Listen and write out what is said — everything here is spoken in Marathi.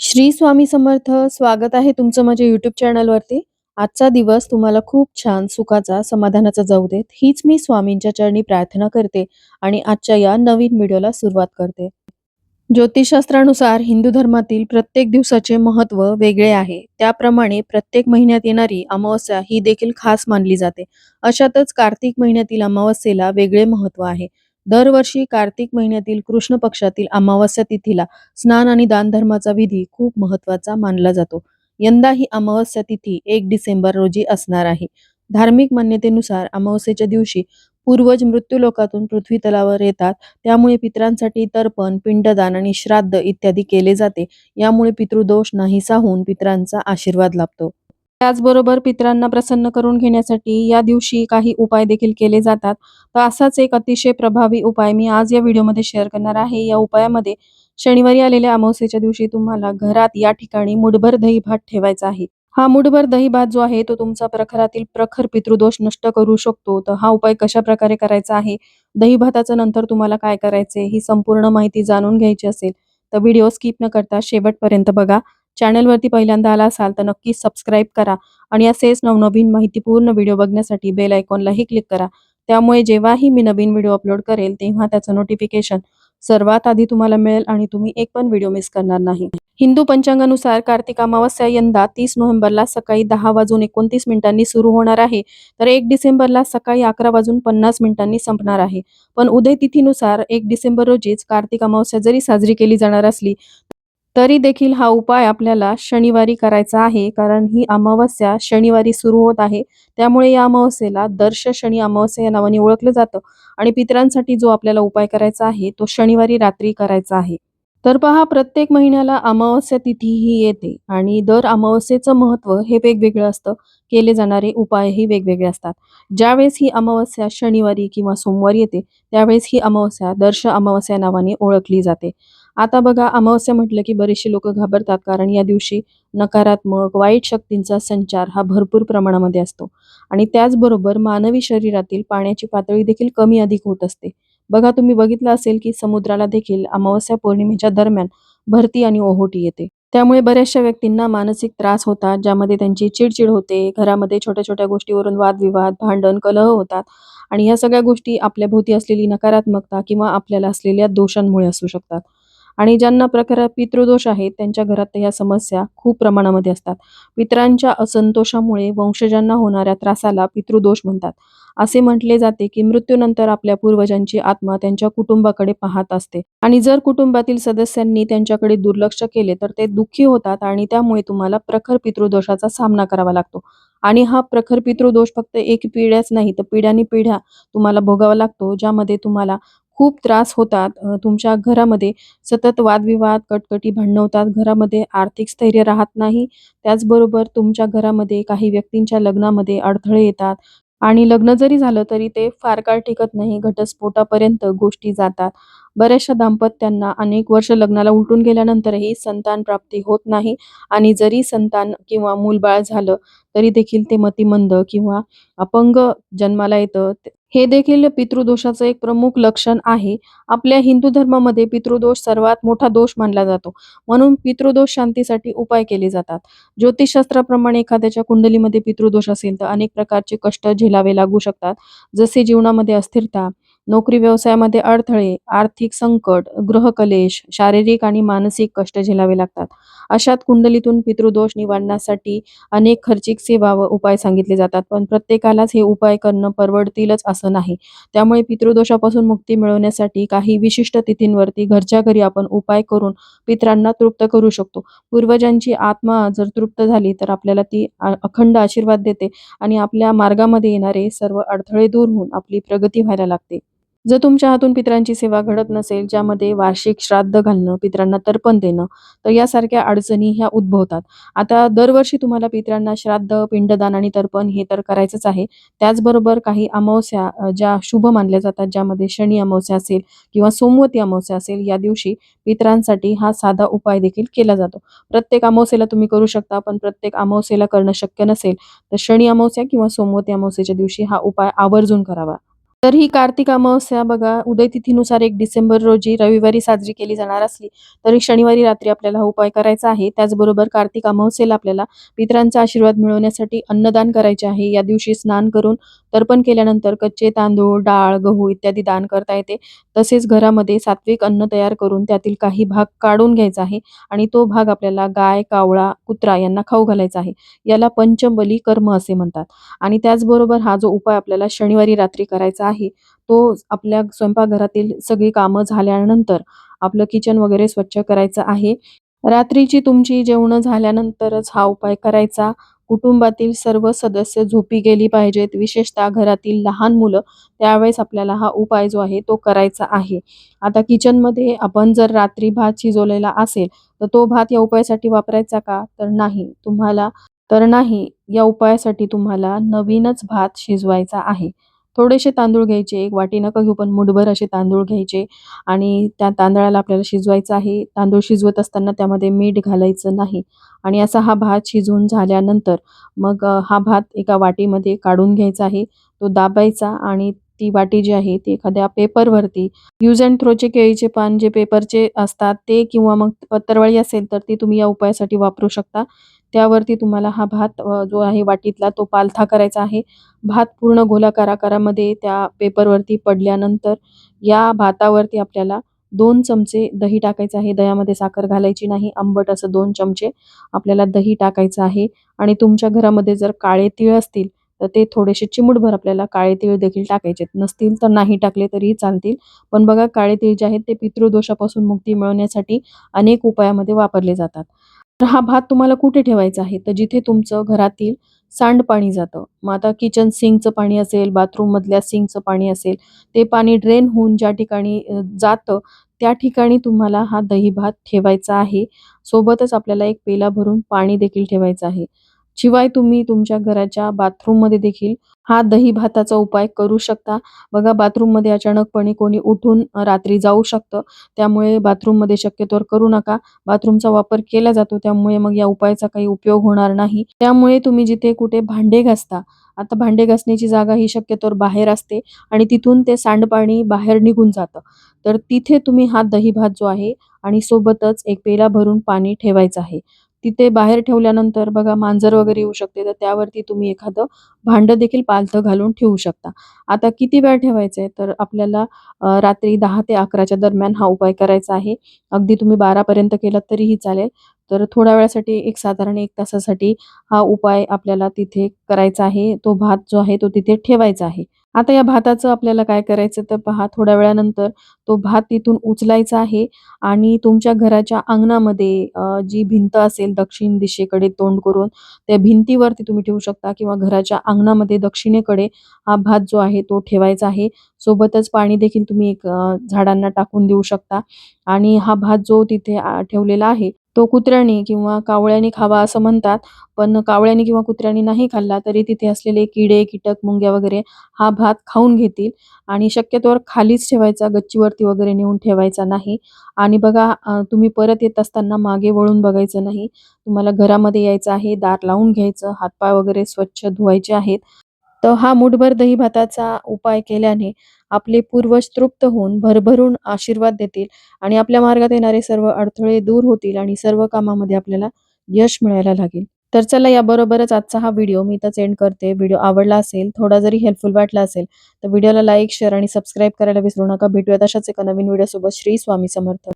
श्री स्वामी समर्थ स्वागत आहे तुमचं माझ्या युट्यूब चॅनलवरती आजचा दिवस तुम्हाला खूप छान सुखाचा समाधानाचा जाऊ देत. हीच मी स्वामींच्या चरणी प्रार्थना करते आणि आजच्या या नवीन व्हिडिओला सुरुवात करते. ज्योतिषशास्त्रानुसार हिंदू धर्मातील प्रत्येक दिवसाचे महत्त्व वेगळे आहे. त्याप्रमाणे प्रत्येक महिन्यात येणारी अमावस्या ही देखील खास मानली जाते. अशातच कार्तिक महिन्यातील अमावस्येला वेगळे महत्त्व आहे. दरवर्षी कार्तिक महिन्यातील कृष्ण पक्षातील अमावस्या तिथीला स्नान आणि दान धर्माचा विधी खूप महत्त्वाचा मानला जातो. यंदा ही अमावस्या तिथी एक डिसेंबर रोजी असणार आहे. धार्मिक मान्यतेनुसार अमावस्येच्या दिवशी पूर्वज मृत्यू लोकातून पृथ्वी तलावर येतात. त्यामुळे पितरांसाठी तर्पण पिंडदान आणि श्राद्ध इत्यादी केले जाते. यामुळे पितृदोष नाहीसा होऊन पितरांचा आशीर्वाद लाभतो. त्याचबरोबर पितरांना प्रसन्न करून घेण्यासाठी या दिवशी काही उपाय देखील केले जातात. तर असाच एक अतिशय प्रभावी उपाय मी आज या व्हिडिओमध्ये शेअर करणार आहे. या उपायामध्ये शनिवारी आलेल्या अमावस्येच्या दिवशी तुम्हाला घरात या ठिकाणी मुठभर दही भात ठेवायचा आहे. हा मुठभर दही भात जो आहे तो तुमचा प्रखरातील प्रखर पितृदोष नष्ट करू शकतो. तर हा उपाय कशा प्रकारे करायचा आहे? दही भाताचं नंतर तुम्हाला काय करायचे ही संपूर्ण माहिती जाणून घ्यायची असेल तर व्हिडिओ स्किप न करता शेवटपर्यंत बघा. चॅनेलवरती पहिल्यांदा आला असाल तर नक्की सबस्क्राईब करा आणि असेच नवनवीन माहितीपूर्ण व्हिडिओ बघण्यासाठी बेल आयकॉनलाही क्लिक करा. त्यामुळे जेव्हाही मी नवीन व्हिडिओ अपलोड करेल तेव्हा त्याचं नोटिफिकेशन सर्वात आधी तुम्हाला मिळेल आणि तुम्ही एक पण व्हिडिओ मिस करणार नाही. हिंदू पंचांगानुसार कार्तिक अमावस्या यंदा तीस नोव्हेंबरला सकाळी दहा वाजून एकोणतीस मिनिटांनी सुरू होणार आहे. तर एक डिसेंबरला सकाळी अकरा वाजून पन्नास मिनिटांनी संपणार आहे. पण उदय तिथीनुसार एक डिसेंबर रोजीच कार्तिक अमावस्या जरी साजरी केली जाणार असली तरी देखील हा उपाय आपल्याला शनिवारी करायचा आहे कारण ही अमावस्या शनिवारी सुरू होत आहे. त्यामुळे या अमावस्येला दर्श शनी अमावस्या या नावाने ओळखलं जातं आणि पितरांसाठी जो आपल्याला उपाय करायचा आहे तो शनिवारी रात्री करायचा आहे. तर पहा प्रत्येक महिन्याला अमावस्या तिथी ही येते आणि दर अमावस्येचं महत्त्व हे वेगवेगळं असतं. केले जाणारे उपायही वेगवेगळे असतात. ज्यावेळेस ही अमावस्या शनिवारी किंवा सोमवारी येते त्यावेळेस ही अमावस्या दर्श अमावस्या नावाने ओळखली जाते. आता बघा अमावस्या म्हटलं की बरेचसे लोक घाबरतात कारण या दिवशी नकारात्मक वाईट शक्तींचा संचार हा भरपूर प्रमाणामध्ये असतो. आणि त्याचबरोबर मानवी शरीरातील पाण्याची पातळी देखील कमी अधिक होत असते. बघा तुम्ही बघितलं असेल की समुद्राला देखील अमावस्या पौर्णिमेच्या दरम्यान भरती आणि ओहोटी येते. त्यामुळे बऱ्याचशा व्यक्तींना मानसिक त्रास होतात ज्यामध्ये त्यांची चिडचिड होते घरामध्ये छोट्या छोट्या गोष्टीवरून वादविवाद भांडण कलह होतात आणि या सगळ्या गोष्टी आपल्या भोवती असलेली नकारात्मकता किंवा आपल्याला असलेल्या दोषांमुळे असू शकतात. आणि ज्यांना प्रखर पितृदोष आहेत त्यांच्या घरात ह्या समस्या खूप प्रमाणामध्ये असतात. पितरांच्या असंतोषामुळे वंशजांना होणाऱ्या त्रासाला पितृदोष म्हणतात. असे म्हटले जाते की मृत्यूनंतर आपल्या पूर्वजांची आत्मा त्यांच्या कुटुंबाकडे पाहत असते. आणि जर कुटुंबातील सदस्यांनी त्यांच्याकडे दुर्लक्ष केले तर ते दुःखी होतात आणि त्यामुळे तुम्हाला प्रखर पितृदोषाचा सामना करावा लागतो. आणि हा प्रखर पितृदोष फक्त एक पिढ्याच नाही तर पिढ्यानी पिढ्या तुम्हाला भोगावा लागतो ज्यामध्ये तुम्हाला खूप त्रास होतात. तुमच्या घरामध्ये सतत वादविवाद कटकटी भांडणं होतात घरामध्ये आर्थिक स्थैर्य राहत नाही. त्याचबरोबर तुमच्या घरामध्ये काही व्यक्तींच्या लग्नामध्ये अडथळे येतात. आणि लग्न जरी झालं तरी ते फार काळ टिकत नाही. घटस्फोटापर्यंत गोष्टी जातात. बऱ्याचशा दाम्पत्यांना अनेक वर्ष लग्नाला उलटून गेल्यानंतरही संतान प्राप्ती होत नाही. आणि जरी संतान किंवा मूलबाळ झालं तरी देखील ते मतिमंद किंवा अपंग जन्माला येतं. हे देखील पितृदोषाचं एक प्रमुख लक्षण आहे. आपल्या हिंदू धर्मामध्ये पितृदोष सर्वात मोठा दोष मानला जातो. म्हणून पितृदोष शांतीसाठी उपाय केले जातात. ज्योतिषशास्त्राप्रमाणे एखाद्याच्या कुंडलीमध्ये पितृदोष असेल तर अनेक प्रकारचे कष्ट झेलावे लागू शकतात. जसे जीवनामध्ये अस्थिरता नोकरी व्यवसायामध्ये अडथळे आर्थिक संकट ग्रहकलेश शारीरिक आणि मानसिक कष्ट झेलावे लागतात. अशात कुंडलीतून पितृदोष निवारण्यासाठी अनेक खर्चिक सेवा व उपाय सांगितले जातात पण प्रत्येकालाच हे उपाय करणं परवडतीलच असं नाही. त्यामुळे पितृदोषापासून मुक्ती मिळवण्यासाठी काही विशिष्ट तिथींवरती घरच्या घरी आपण उपाय करून पित्रांना तृप्त करू शकतो. पूर्वजांची आत्मा जर तृप्त झाली तर आपल्याला ती अखंड आशीर्वाद देते आणि आपल्या मार्गामध्ये येणारे सर्व अडथळे दूर होऊन आपली प्रगती व्हायला लागते. जर तुमच्या हातून पितरांची सेवा घडत नसेल ज्यामध्ये वार्षिक श्राद्ध घालणं पितरांना तर्पण देणं तर यासारख्या अडचणी ह्या उद्भवतात. आता दरवर्षी तुम्हाला पितरांना श्राद्ध पिंडदान आणि तर्पण हे तर करायचंच आहे. त्याचबरोबर काही अमावस्या ज्या शुभ मानल्या जातात ज्यामध्ये शनी अमावस्या असेल किंवा सोमवती अमावस्या असेल या दिवशी पितरांसाठी हा साधा उपाय देखील केला जातो. प्रत्येक अमावस्येला तुम्ही करू शकता पण प्रत्येक अमावस्येला करणं शक्य नसेल तर शनी अमावस्या किंवा सोमवती अमावस्येच्या दिवशी हा उपाय आवर्जून करावा. तर ही कार्तिक अमावस्या बघा उदय तिथीनुसार एक डिसेंबर रोजी रविवारी साजरी केली जाणार असली तरी शनिवारी रात्री आपल्याला हा उपाय करायचा आहे. त्याचबरोबर कार्तिक अमावस्येला आपल्याला पितरांचा आशीर्वाद मिळवण्यासाठी अन्नदान करायचे आहे. या दिवशी स्नान करून तर्पण केल्यानंतर कच्चे तांदूळ डाळ गहू इत्यादी दान करता येते. तसेच घरामध्ये सात्विक अन्न तयार करून त्यातील काही भाग काढून घ्यायचा आहे आणि तो भाग आपल्याला गाय कावळा कुत्रा यांना खाऊ घालायचा आहे. याला पंचबली कर्म असे म्हणतात. आणि त्याचबरोबर हा जो उपाय आपल्याला शनिवारी रात्री करायचा आहे तो आपल्या स्वयंपाकघरातील सगळी कामं झाल्यानंतर आपलं किचन वगैरे स्वच्छ करायचं आहे. रात्रीची तुमची जेवणं झाल्यानंतरच हा उपाय करायचा. कुटुंबातील सर्व सदस्य झोपी गेली पाहिजेत. विशेषतः घरातील लहान मुलं त्यावेळेस आपल्याला हा उपाय जो आहे तो करायचा आहे. आता किचनमध्ये आपण जर रात्री भात शिजवलेला असेल तर तो भात या उपायासाठी वापरायचा का? तर नाही. तुम्हाला तर नाही. या उपायासाठी तुम्हाला नवीनच भात शिजवायचा आहे. थोडेसे तांदूळ घ्यायचे एक वाटी नका घेऊ पण मुठभर असे तांदूळ घ्यायचे. आणि त्या तांदळाला आपल्याला शिजवायचं आहे. तांदूळ शिजवत असताना त्यामध्ये मीठ घालायचं नाही. आणि असा हा भात शिजवून झाल्यानंतर मग हा भात एका वाटीमध्ये काढून घ्यायचा आहे. तो दाबायचा आणि ती वाटी जी आहे ती एखाद्या पेपरवरती यूज अँड थ्रोचे केळीचे पान जे पेपरचे असतात ते किंवा मग पत्तरवळी असेल तर ती तुम्ही या उपायासाठी वापरू शकता. त्यावरती तुम्हाला हा भात जो आहे वाटीतला तो पालथा करायचा आहे. भात पूर्ण गोलाकार आकारामध्ये त्या पेपरवरती पडल्यानंतर या भातावरती आपल्याला दोन चमचे दही टाकायचं आहे. दह्यामध्ये साखर घालायची नाही. आंबट असं दोन चमचे आपल्याला दही टाकायचं आहे. आणि तुमच्या घरामध्ये जर काळे तीळ असतील तर ते थोडेसे चिमूटभर आपल्याला काळे तीळ देखील टाकायचे नसतील तर नाही टाकले तरीही चालतील. पण बघा काळे तीळ जे आहेत ते पितृदोषापासून मुक्ती मिळवण्यासाठी अनेक उपायामध्ये वापरले जातात. तर हा भात तुम्हाला कुठे ठेवायचा आहे? तर जिथे तुमचं घरातील सांडपाणी जातं. मग आता किचन सिंकचं पाणी असेल बाथरूम मधल्या सिंकचं पाणी असेल ते पाणी ड्रेन होऊन ज्या ठिकाणी जातं त्या ठिकाणी तुम्हाला हा दही भात ठेवायचा आहे. सोबतच आपल्याला एक पेला भरून पाणी देखील ठेवायचं आहे. शिवाय तुम्ही तुमच्या घराच्या बाथरूममध्ये देखील हा दही भाताचा उपाय करू शकता. बघा बाथरूममध्ये अचानकपणे कोणी उठून रात्री जाऊ शकतं. त्यामुळे बाथरूममध्ये शक्यतोवर करू नका. बाथरूमचा वापर केला जातो. त्यामुळे मग या उपायाचा काही उपयोग होणार नाही. त्यामुळे तुम्ही जिथे कुठे भांडे घासता आता भांडे घासण्याची जागा ही शक्यतोवर बाहेर असते आणि तिथून ते सांडपाणी बाहेर निघून जातं. तर तिथे तुम्ही हा दही भात जो आहे आणि सोबतच एक पेला भरून पाणी ठेवायचं आहे. तिथे बाहेर ठेवल्यानंतर बघा मांजर वगैरे येऊ शकते तर त्यावरती तुम्ही एखादं भांडं देखील पालथं घालून ठेवू शकता. आता किती वेळ ठेवायचं आहे तर आपल्याला रात्री दहा ते अकराच्या दरम्यान हा उपाय करायचा आहे. अगदी तुम्ही बारापर्यंत केलात तरीही चालेल. तर थोड्या वेळासाठी एक साधारण एक तासासाठी हा उपाय आपल्याला तिथे करायचा आहे. तो भात जो आहे तो तिथे ठेवायचा आहे. आता या भाताचं आपल्याला काय करायचं तर पहा थोड्या वेळानंतर तो भात तिथून उचलायचा आहे आणि तुमच्या घराच्या अंगणामध्ये जी भिंत असेल दक्षिण दिशेकडे तोंड करून त्या भिंतीवरती तुम्ही ठेवू शकता किंवा घराच्या अंगणामध्ये दक्षिणेकडे हा भात जो आहे तो ठेवायचा आहे. सोबतच पाणी देखील तुम्ही एक झाडांना टाकून देऊ शकता आणि हा भात जो तिथे ठेवलेला आहे तो कुत्र्यानी किंवा कावळ्याने खावा असं म्हणतात पण कावळ्याने किंवा कुत्र्यानी नाही खाल्ला तरी तिथे असलेले किडे कीटक मुंग्या वगैरे हा भात खाऊन घेतील आणि शक्यतोवर खालीच ठेवायचा गच्चीवरती वगैरे नेऊन ठेवायचा नाही. आणि बघा तुम्ही परत येत असताना मागे वळून बघायचं नाही. तुम्हाला घरामध्ये यायचं आहे दार लावून घ्यायचं हातपाय वगैरे स्वच्छ धुवायचे आहेत. तर हा मुठभर दही भाताचा उपाय केल्याने आपले पूर्वज तृप्त होऊन भरभरून आशीर्वाद देतील आणि आपल्या मार्गात येणारे सर्व अडथळे दूर होतील आणि सर्व कामामध्ये आपल्याला यश मिळायला लागेल. तर चला याबरोबरच आजचा हा व्हिडिओ मी इथंच एंड करते. व्हिडिओ आवडला असेल थोडा जरी हेल्पफुल वाटला असेल तर व्हिडिओला लाईक शेअर आणि सबस्क्राईब करायला विसरू नका. भेटूयात अशाच एका नवीन व्हिडिओसोबत. श्री स्वामी समर्थ.